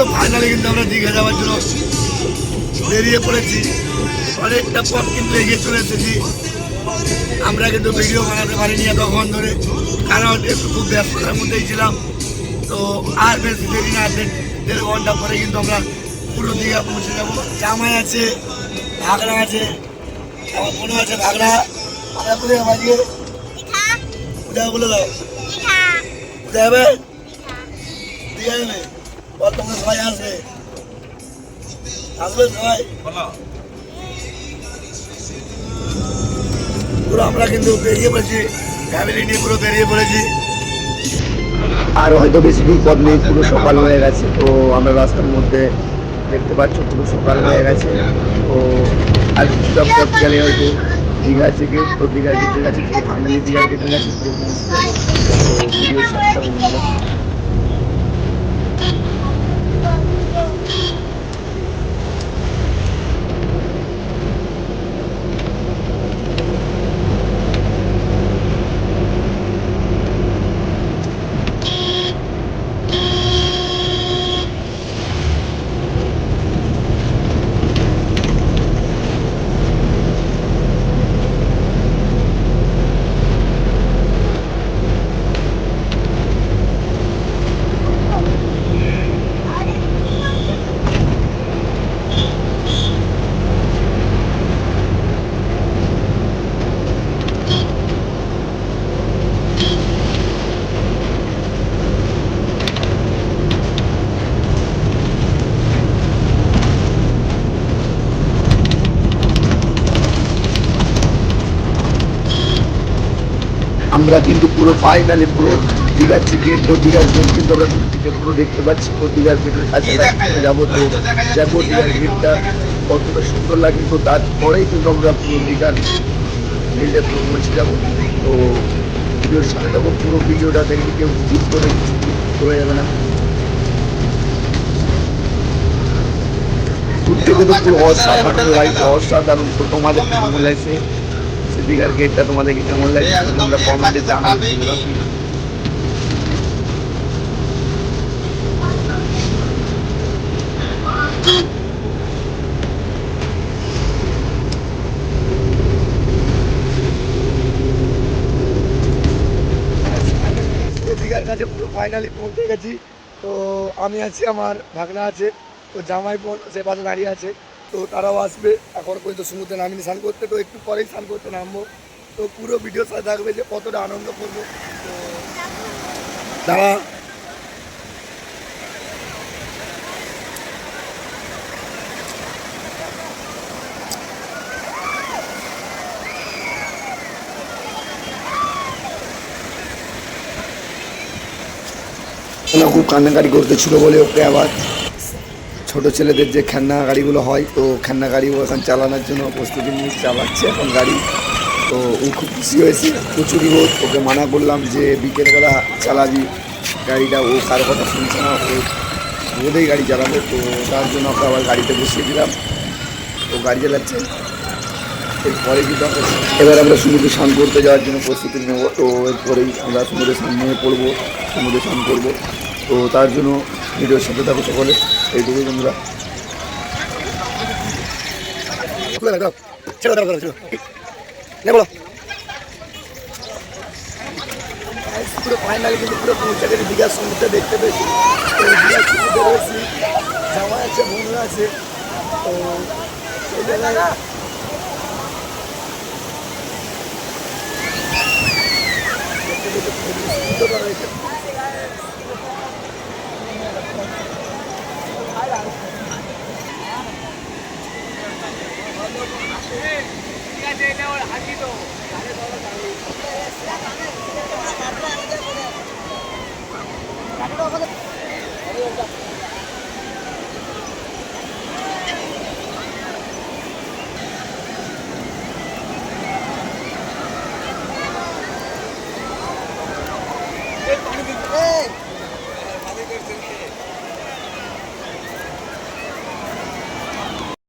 পুরো ফাইনালে কিন্তু আমরা দীঘা যাওয়ার জন্য বেরিয়ে পড়েছি। অনেকটা পথ কিন্তু এগিয়ে চলে এসেছি। আমরা কিন্তু ভিডিও বানাতে পারিনি এতক্ষণ ধরে কারণ একটু খুব ব্যস্ততার মধ্যেই ছিলাম। তো আর বেশি দেরি না দেড় ঘণ্টা পরে কিন্তু আমরা পুরো দীঘা পৌঁছে যাব। জামাই আছে ভাগড়া আছে আমার বোনও আছে ভাগড়া আমরা কোথায় আজকে কোথায় বলে দাও। কোথায় যাবে দীঘা বল তোমরা সবাই আসবে আসবে সবাই? পুরো আমরা কিন্তু বেরিয়ে পড়েছি। ফ্যামিলি নিয়ে পুরো বেরিয়ে পড়েছি। আর হয়তো বেশি দূর পথ নেই পুরো সকাল হয়ে গেছে। তো আমরা রাস্তার মধ্যে দেখতে পাচ্ছ পুরো সকাল হয়ে গেছে। তো আর কিছুটা গেলে হয়তো দীঘা থেকে তো দীঘার গেটের গেছে ফাইনালি দীঘার গেটের কাছে পুরো। আমরা কিন্তু পুরো ফাইনালি পুরো দীঘার থেকে দীঘার গেট কিন্তু আমরা দূর থেকে পুরো দেখতে পাচ্ছি তো দীঘার গেটের যাব তো। যাব দীঘার গেটটা কতটা সুন্দর লাগে। তো তারপরেই কিন্তু আমরা পুরো দীঘার গেটে পুরো পৌঁছে যাব। তো ভিডিওর সাথে যাব পুরো ভিডিওটা দেখলে কেউ ঠিক করে করে যাবে না। দূর থেকে তো পুরো অসাধারণ লাগছে অসাধারণ। তো তোমাদের কেমন লাগছে সে দীঘার গেটটা তোমাদেরকে কেমন লাগছে? তোমরা কমেন্টে জানাবে দীঘার কাছে পুরো ফাইনালি পৌঁছে গেছি। তো আমি আছি আমার ভাগনা আছে তো জামাই বোন সে পাশে দাঁড়িয়ে আছে। তো তারাও আসবে। এখন পর্যন্ত সমুদ্রে নামিনি, স্নান করতে। তো একটু পরেই স্নান করতে নামবো। তো পুরো ভিডিও সাথে থাকবে যে কতটা আনন্দ করব। তো দাঁড়া। ওনা খুব কান্নাকাটি করতেছিল বলে ওকে আবার ছোট ছেলেদের যে খেলনা গাড়িগুলো হয়, তো খেলনা গাড়ি এখন চালানোর জন্য প্রস্তুতি নিয়ে চালাচ্ছে এখন গাড়ি। তো ও খুব খুশি হয়েছে প্রচুরই রোদ ওকে মানা করলাম যে বিকেলবেলা চালাবি। গাড়িটা ও কারও কথা শুনছে না, ও রোদেই গাড়ি চালাবে, তো তার জন্য ওকে আবার গাড়িতে বসিয়ে দিলাম। ও গাড়ি চালাচ্ছে। এরপরে কিন্তু এবার আমরা সমুদ্রে স্নান করতে যাওয়ার জন্য প্রস্তুতি নেব, তো এরপরেই আমরা সমুদ্রে স্নান নিয়ে পড়ব, সমুদ্রে স্নান করব। তো তার জন্য ভিডিওর সাথে থাকো সকলে। এইটুকুই বন্ধুরা ছেড়ে দাঁড়া ছেড়ে বলো। পুরো ফাইনালি কিন্তু পুরো দেখতে পেয়েছি। তো দীঘার আছে বন্ধুরা আছে। তো 하기도